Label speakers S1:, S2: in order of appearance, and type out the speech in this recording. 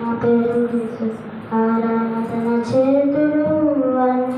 S1: నా పేరు ఆరాధన చేతులు అన్ని